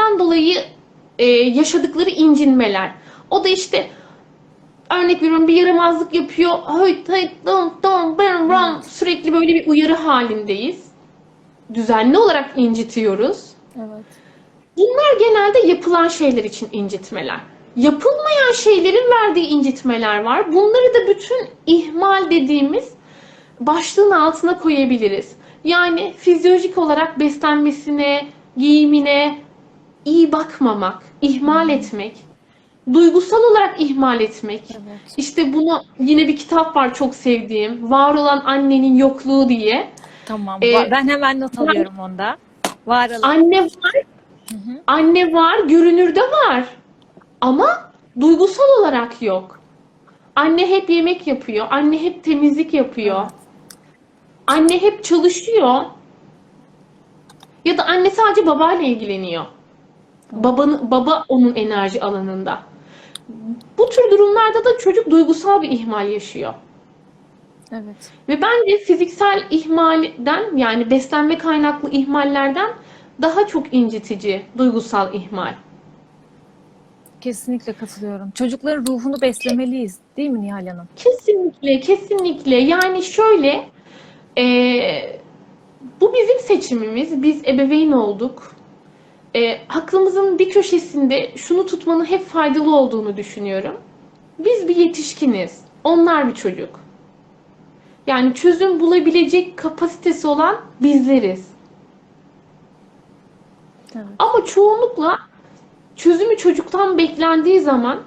sebeplerden dolayı e, yaşadıkları incinmeler. O da işte örnek veriyorum bir yaramazlık yapıyor. Hayt hayt don't don't ben wrong. Sürekli böyle bir uyarı halindeyiz. Düzenli olarak incitiyoruz. Evet. Bunlar genelde yapılan şeyler için incitmeler. Yapılmayan şeylerin verdiği incitmeler var. Bunları da bütün ihmal dediğimiz başlığın altına koyabiliriz. Yani fizyolojik olarak beslenmesine, giyimine iyi bakmamak, ihmal etmek, duygusal olarak ihmal etmek. Evet. İşte bunu yine bir kitap var çok sevdiğim. Var olan annenin yokluğu diye. Tamam. Ee, ben hemen not alıyorum onda. Var alın. Anne var, anne var, görünürde var. Ama duygusal olarak yok. Anne hep yemek yapıyor, anne hep temizlik yapıyor. Anne hep çalışıyor. Ya da anne sadece babayla ilgileniyor. Babanı, baba onun enerji alanında. Bu tür durumlarda da çocuk duygusal bir ihmal yaşıyor. Evet. Ve bence fiziksel ihmalden yani beslenme kaynaklı ihmallerden daha çok incitici duygusal ihmal. Kesinlikle katılıyorum. Çocukların ruhunu beslemeliyiz, değil mi Nihal Hanım? Kesinlikle, kesinlikle. Yani şöyle, eee, bu bizim seçimimiz. Biz ebeveyn olduk. Eee, aklımızın bir köşesinde şunu tutmanın hep faydalı olduğunu düşünüyorum. Biz bir yetişkiniz. Onlar bir çocuk. Yani çözüm bulabilecek kapasitesi olan bizleriz. Evet. Ama çoğunlukla çözümü çocuktan beklendiği zaman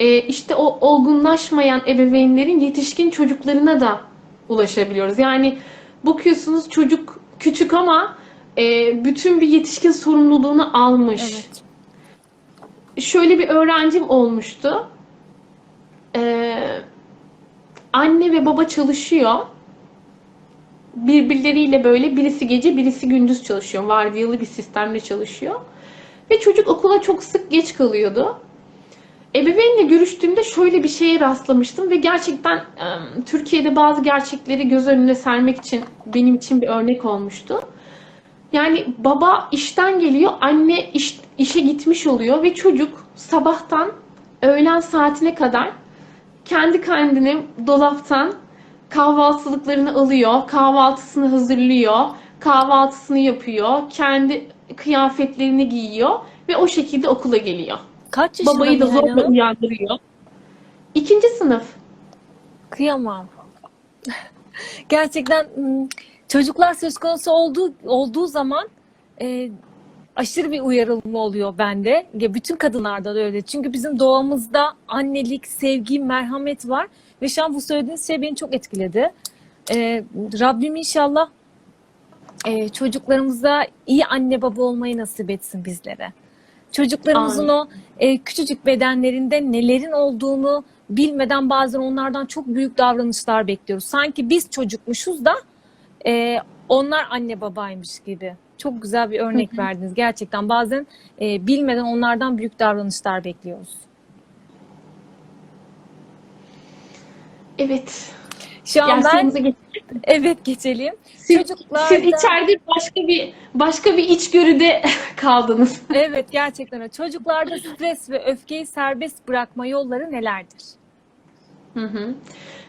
e, işte o olgunlaşmayan ebeveynlerin yetişkin çocuklarına da ulaşabiliyoruz. Yani bakıyorsunuz çocuk küçük ama e, bütün bir yetişkin sorumluluğunu almış. Evet. Şöyle bir öğrencim olmuştu. Ee, anne ve baba çalışıyor. Birbirleriyle böyle birisi gece birisi gündüz çalışıyor. Vardiyalı bir sistemle çalışıyor. Ve çocuk okula çok sık geç kalıyordu. Ebeveynle görüştüğümde şöyle bir şeye rastlamıştım ve gerçekten em, Türkiye'de bazı gerçekleri göz önüne sermek için benim için bir örnek olmuştu. Yani baba işten geliyor, anne iş, işe gitmiş oluyor ve çocuk sabahtan öğlen saatine kadar kendi kendine dolaptan kahvaltılıklarını alıyor, kahvaltısını hazırlıyor, kahvaltısını yapıyor, kendi kıyafetlerini giyiyor ve o şekilde okula geliyor. Kaç yaşında Babayı da zorla Hanım? uyandırıyor. İkinci sınıf. Kıyamam. Gerçekten m, çocuklar söz konusu olduğu olduğu zaman e, aşırı bir uyarılma oluyor bende. Ya bütün kadınlarda da öyle. Çünkü bizim doğamızda annelik, sevgi, merhamet var ve şu an bu söylediğiniz şey beni çok etkiledi. E, Rabbim inşallah e, çocuklarımıza iyi anne baba olmayı nasip etsin bizlere. Çocuklarımızın o e, küçücük bedenlerinde nelerin olduğunu bilmeden bazen onlardan çok büyük davranışlar bekliyoruz. Sanki biz çocukmuşuz da e, onlar anne babaymış gibi. Çok güzel bir örnek verdiniz. Gerçekten bazen e, bilmeden onlardan büyük davranışlar bekliyoruz. Evet. Şu an ben evet geçelim. Siz, Çocuklarda siz içeride başka bir başka bir içgörüde kaldınız. evet gerçekten. Çocuklarda stres ve öfkeyi serbest bırakma yolları nelerdir?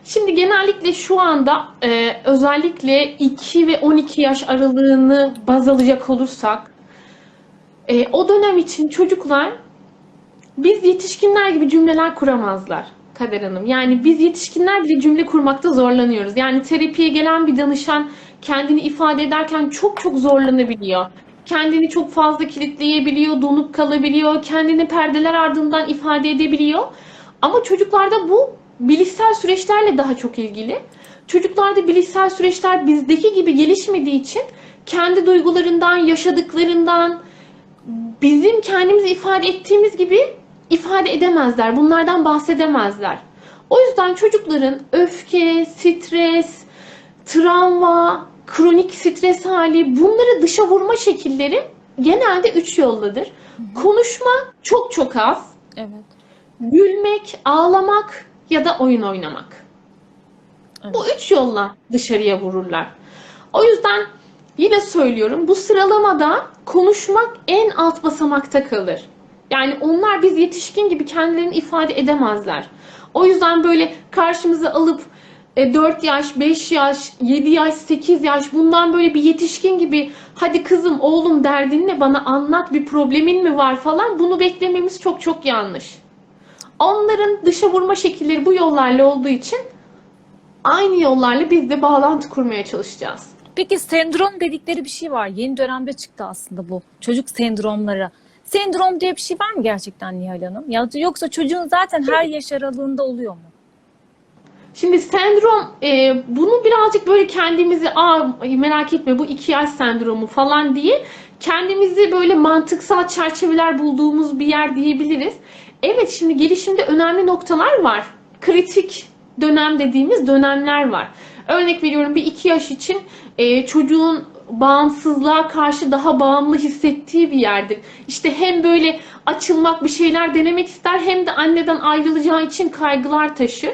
Şimdi genellikle şu anda e, özellikle 2 ve 12 yaş aralığını baz alacak olursak e, o dönem için çocuklar biz yetişkinler gibi cümleler kuramazlar Kader Hanım. Yani biz yetişkinler bile cümle kurmakta zorlanıyoruz. Yani terapiye gelen bir danışan kendini ifade ederken çok çok zorlanabiliyor. Kendini çok fazla kilitleyebiliyor, donup kalabiliyor, kendini perdeler ardından ifade edebiliyor. Ama çocuklarda bu bilişsel süreçlerle daha çok ilgili. Çocuklarda bilişsel süreçler bizdeki gibi gelişmediği için kendi duygularından, yaşadıklarından, bizim kendimizi ifade ettiğimiz gibi ifade edemezler. Bunlardan bahsedemezler. O yüzden çocukların öfke, stres, travma, kronik stres hali bunları dışa vurma şekilleri genelde üç yolladır. Konuşma çok çok az. Evet. Gülmek, ağlamak ya da oyun oynamak. Evet. Bu üç yolla dışarıya vururlar. O yüzden yine söylüyorum bu sıralamada konuşmak en alt basamakta kalır. Yani onlar biz yetişkin gibi kendilerini ifade edemezler. O yüzden böyle karşımıza alıp e, 4 yaş, 5 yaş, 7 yaş, 8 yaş bundan böyle bir yetişkin gibi hadi kızım, oğlum derdin ne bana anlat bir problemin mi var falan bunu beklememiz çok çok yanlış. Onların dışa vurma şekilleri bu yollarla olduğu için aynı yollarla biz de bağlantı kurmaya çalışacağız. Peki sendrom dedikleri bir şey var. Yeni dönemde çıktı aslında bu. Çocuk sendromları. Sendrom diye bir şey var mı gerçekten Nihal Hanım? Ya yoksa çocuğun zaten her yaş aralığında oluyor mu? Şimdi sendrom e, bunu birazcık böyle kendimizi Aa, merak etme bu iki yaş sendromu falan diye kendimizi böyle mantıksal çerçeveler bulduğumuz bir yer diyebiliriz. Evet şimdi gelişimde önemli noktalar var. Kritik dönem dediğimiz dönemler var. Örnek veriyorum bir iki yaş için e, çocuğun bağımsızlığa karşı daha bağımlı hissettiği bir yerdir. İşte hem böyle açılmak bir şeyler denemek ister hem de anneden ayrılacağı için kaygılar taşır.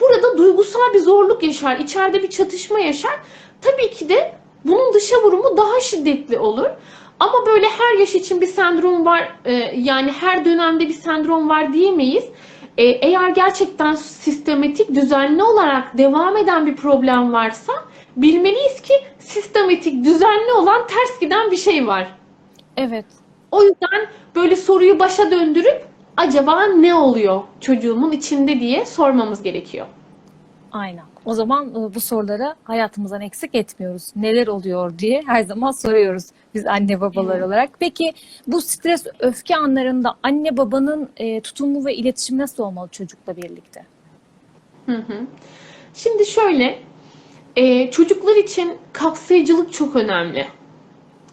Burada duygusal bir zorluk yaşar, içeride bir çatışma yaşar. Tabii ki de bunun dışa vurumu daha şiddetli olur. Ama böyle her yaş için bir sendrom var, e, yani her dönemde bir sendrom var diyemeyiz. E, Eğer gerçekten sistematik, düzenli olarak devam eden bir problem varsa bilmeliyiz ki sistematik, düzenli olan ters giden bir şey var. Evet. O yüzden böyle soruyu başa döndürüp acaba ne oluyor çocuğumun içinde diye sormamız gerekiyor. Aynen. O zaman e, bu sorulara hayatımızdan eksik etmiyoruz. Neler oluyor diye her zaman soruyoruz biz anne babalar Evet. olarak. Peki bu stres, öfke anlarında anne babanın e, tutumu ve iletişimi nasıl olmalı çocukla birlikte? Hı hı. Şimdi şöyle, e, çocuklar için kapsayıcılık çok önemli.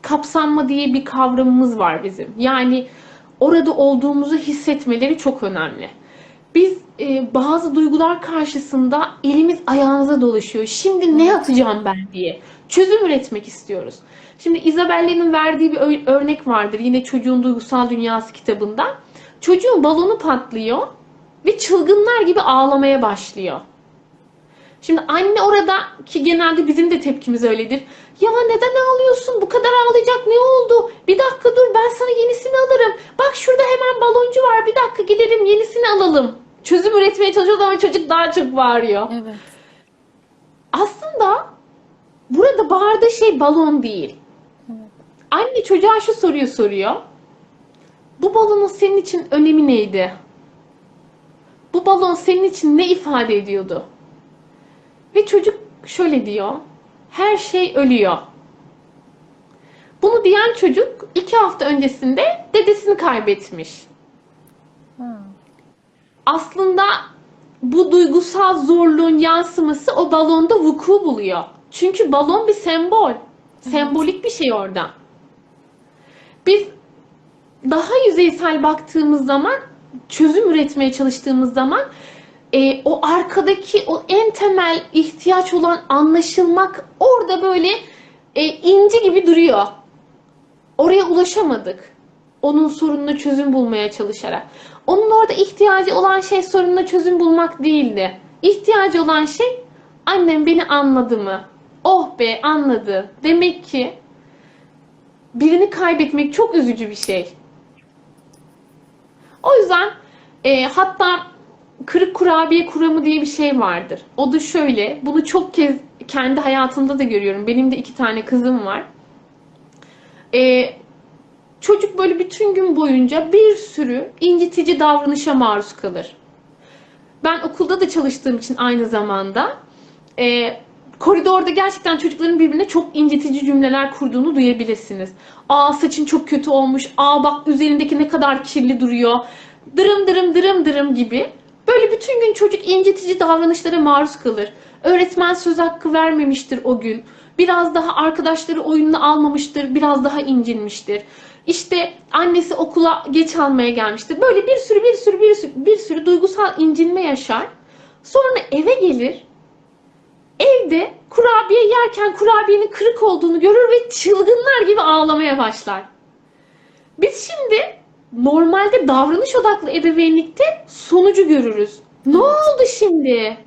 Kapsanma diye bir kavramımız var bizim. Yani orada olduğumuzu hissetmeleri çok önemli. Biz e, bazı duygular karşısında elimiz ayağımıza dolaşıyor. Şimdi ne yapacağım ben diye çözüm üretmek istiyoruz. Şimdi Isabella'nın verdiği bir örnek vardır yine Çocuğun Duygusal Dünyası kitabında. Çocuğun balonu patlıyor ve çılgınlar gibi ağlamaya başlıyor. Şimdi anne orada ki genelde bizim de tepkimiz öyledir. Ya neden ağlıyorsun? Bu kadar ağlayacak ne oldu? Bir dakika dur ben sana yenisini alırım. Bak şurada hemen baloncu var. Bir dakika gidelim yenisini alalım. Çözüm üretmeye çalışıyoruz ama çocuk daha çok bağırıyor. Evet. Aslında burada bağırdığı şey balon değil. Evet. Anne çocuğa şu soruyu soruyor. Bu balonun senin için önemi neydi? Bu balon senin için ne ifade ediyordu? Ve çocuk şöyle diyor. Her şey ölüyor. Bunu diyen çocuk iki hafta öncesinde dedesini kaybetmiş. Aslında bu duygusal zorluğun yansıması o balonda vuku buluyor. Çünkü balon bir sembol. Sembolik bir şey orada. Biz daha yüzeysel baktığımız zaman, çözüm üretmeye çalıştığımız zaman e, o arkadaki o en temel ihtiyaç olan anlaşılmak orada böyle e, inci gibi duruyor. Oraya ulaşamadık. Onun sorununa çözüm bulmaya çalışarak. Onun orada ihtiyacı olan şey sorununa çözüm bulmak değildi. İhtiyacı olan şey annem beni anladı mı? Oh be anladı. Demek ki birini kaybetmek çok üzücü bir şey. O yüzden e, hatta kırık kurabiye kuramı diye bir şey vardır. O da şöyle, bunu çok kez kendi hayatımda da görüyorum. Benim de iki tane kızım var. E, çocuk böyle bütün gün boyunca bir sürü incitici davranışa maruz kalır. Ben okulda da çalıştığım için aynı zamanda e, koridorda gerçekten çocukların birbirine çok incitici cümleler kurduğunu duyabilirsiniz. Aa saçın çok kötü olmuş. Aa bak üzerindeki ne kadar kirli duruyor. Dırım dırım dırım dırım gibi. Böyle bütün gün çocuk incitici davranışlara maruz kalır. Öğretmen söz hakkı vermemiştir o gün. Biraz daha arkadaşları oyununu almamıştır. Biraz daha incinmiştir. İşte annesi okula geç almaya gelmiştir. Böyle bir sürü bir sürü bir sürü, bir sürü duygusal incinme yaşar. Sonra eve gelir. Evde kurabiye yerken kurabiyenin kırık olduğunu görür ve çılgınlar gibi ağlamaya başlar. Biz şimdi normalde davranış odaklı ebeveynlikte sonucu görürüz. Ne oldu şimdi?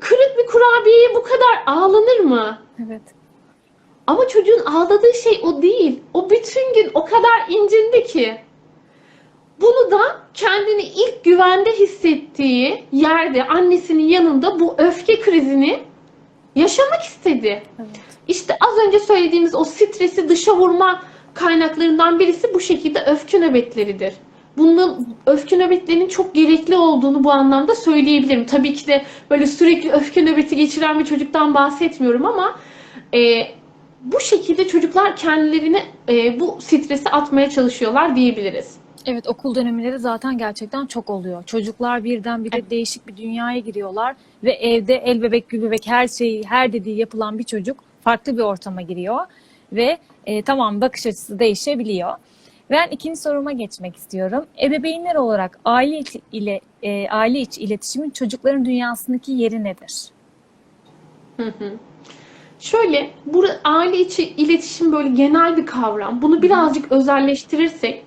Kırık bir kurabiyeye bu kadar ağlanır mı? Evet. Ama çocuğun ağladığı şey o değil. O bütün gün o kadar incindi ki. Bunu da kendini ilk güvende hissettiği yerde annesinin yanında bu öfke krizini yaşamak istedi. Evet. İşte az önce söylediğimiz o stresi dışa vurma kaynaklarından birisi bu şekilde öfke nöbetleridir. Bunun öfke nöbetlerinin çok gerekli olduğunu bu anlamda söyleyebilirim. Tabii ki de böyle sürekli öfke nöbeti geçiren bir çocuktan bahsetmiyorum ama e, bu şekilde çocuklar kendilerini e, bu stresi atmaya çalışıyorlar diyebiliriz. Evet okul dönemleri zaten gerçekten çok oluyor. Çocuklar birdenbire değişik bir dünyaya giriyorlar ve evde el bebek gül bebek her şeyi her dediği yapılan bir çocuk farklı bir ortama giriyor ve e, tamam bakış açısı değişebiliyor. Ben ikinci soruma geçmek istiyorum. Ebeveynler olarak aile ile e, aile içi iletişimin çocukların dünyasındaki yeri nedir? Hı hı. Şöyle, bu aile içi iletişim böyle genel bir kavram. Bunu birazcık özelleştirirsek,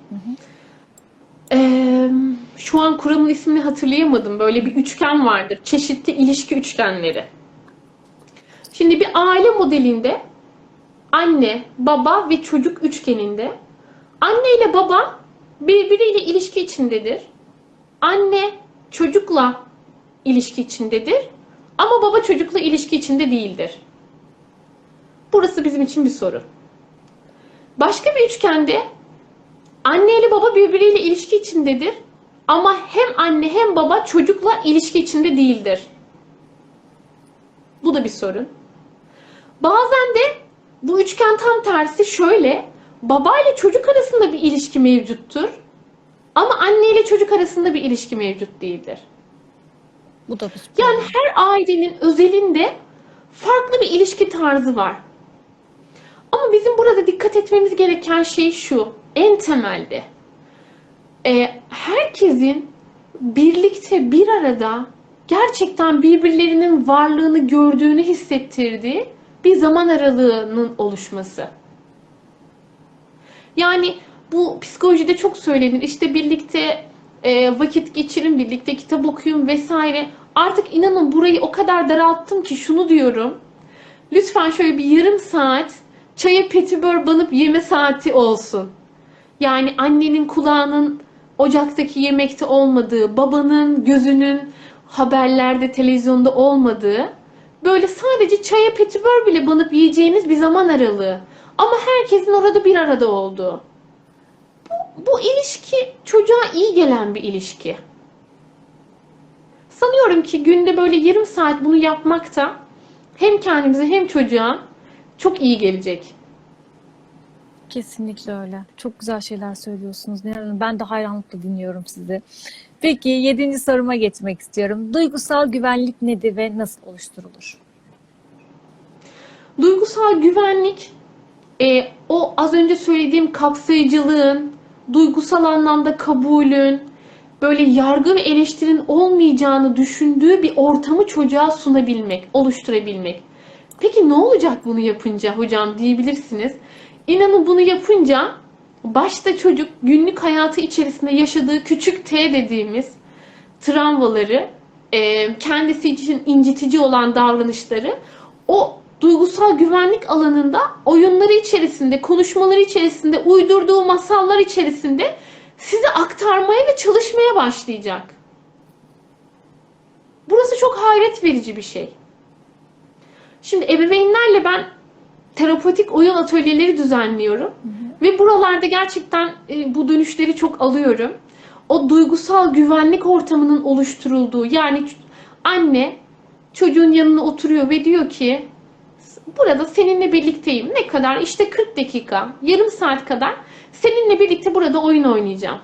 eee, şu an kuramın ismini hatırlayamadım. Böyle bir üçgen vardır. Çeşitli ilişki üçgenleri. Şimdi bir aile modelinde anne, baba ve çocuk üçgeninde anne ile baba birbiriyle ilişki içindedir. Anne çocukla ilişki içindedir. Ama baba çocukla ilişki içinde değildir. Burası bizim için bir soru. Başka bir üçgende anne ile baba birbiriyle ilişki içindedir. Ama hem anne hem baba çocukla ilişki içinde değildir. Bu da bir sorun. Bazen de bu üçgen tam tersi şöyle. Baba ile çocuk arasında bir ilişki mevcuttur. Ama anne ile çocuk arasında bir ilişki mevcut değildir. Bu da bir Yani her ailenin özelinde farklı bir ilişki tarzı var. Ama bizim burada dikkat etmemiz gereken şey şu, en temelde. Ee, herkesin birlikte bir arada gerçekten birbirlerinin varlığını gördüğünü hissettirdiği bir zaman aralığının oluşması. Yani bu psikolojide çok söylenir. İşte birlikte e, vakit geçirin, birlikte kitap okuyun vesaire. Artık inanın burayı o kadar daralttım ki şunu diyorum. Lütfen şöyle bir yarım saat çaya petibör banıp yeme saati olsun. Yani annenin kulağının ocaktaki yemekte olmadığı, babanın gözünün haberlerde, televizyonda olmadığı, böyle sadece çaya petibör bile banıp yiyeceğimiz bir zaman aralığı. Ama herkesin orada bir arada olduğu. Bu, bu ilişki çocuğa iyi gelen bir ilişki. Sanıyorum ki günde böyle yarım saat bunu yapmakta hem kendimize hem çocuğa çok iyi gelecek. Kesinlikle öyle. Çok güzel şeyler söylüyorsunuz. Ben de hayranlıkla dinliyorum sizi. Peki yedinci soruma geçmek istiyorum. Duygusal güvenlik nedir ve nasıl oluşturulur? Duygusal güvenlik e, o az önce söylediğim kapsayıcılığın, duygusal anlamda kabulün, böyle yargı ve eleştirinin olmayacağını düşündüğü bir ortamı çocuğa sunabilmek, oluşturabilmek. Peki ne olacak bunu yapınca hocam diyebilirsiniz. İnanın bunu yapınca başta çocuk günlük hayatı içerisinde yaşadığı küçük T dediğimiz travmaları, e, kendisi için incitici olan davranışları o duygusal güvenlik alanında oyunları içerisinde, konuşmaları içerisinde, uydurduğu masallar içerisinde size aktarmaya ve çalışmaya başlayacak. Burası çok hayret verici bir şey. Şimdi ebeveynlerle ben terapotik oyun atölyeleri düzenliyorum. Ve buralarda gerçekten e, bu dönüşleri çok alıyorum. O duygusal güvenlik ortamının oluşturulduğu yani anne çocuğun yanına oturuyor ve diyor ki burada seninle birlikteyim. Ne kadar? İşte 40 dakika, yarım saat kadar seninle birlikte burada oyun oynayacağım.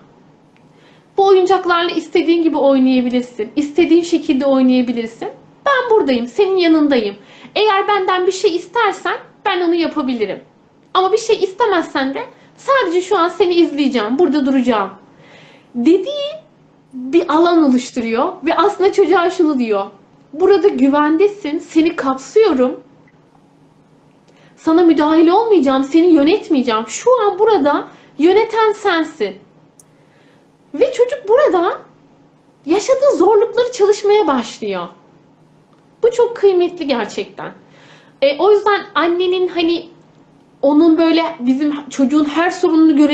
Bu oyuncaklarla istediğin gibi oynayabilirsin. İstediğin şekilde oynayabilirsin. Ben buradayım, senin yanındayım. Eğer benden bir şey istersen ben onu yapabilirim. Ama bir şey istemezsen de sadece şu an seni izleyeceğim, burada duracağım. Dediği bir alan oluşturuyor ve aslında çocuğa şunu diyor. Burada güvendesin, seni kapsıyorum. Sana müdahale olmayacağım, seni yönetmeyeceğim. Şu an burada yöneten sensin. Ve çocuk burada yaşadığı zorlukları çalışmaya başlıyor. Bu çok kıymetli gerçekten. E, o yüzden annenin hani onun böyle bizim çocuğun her sorununu göre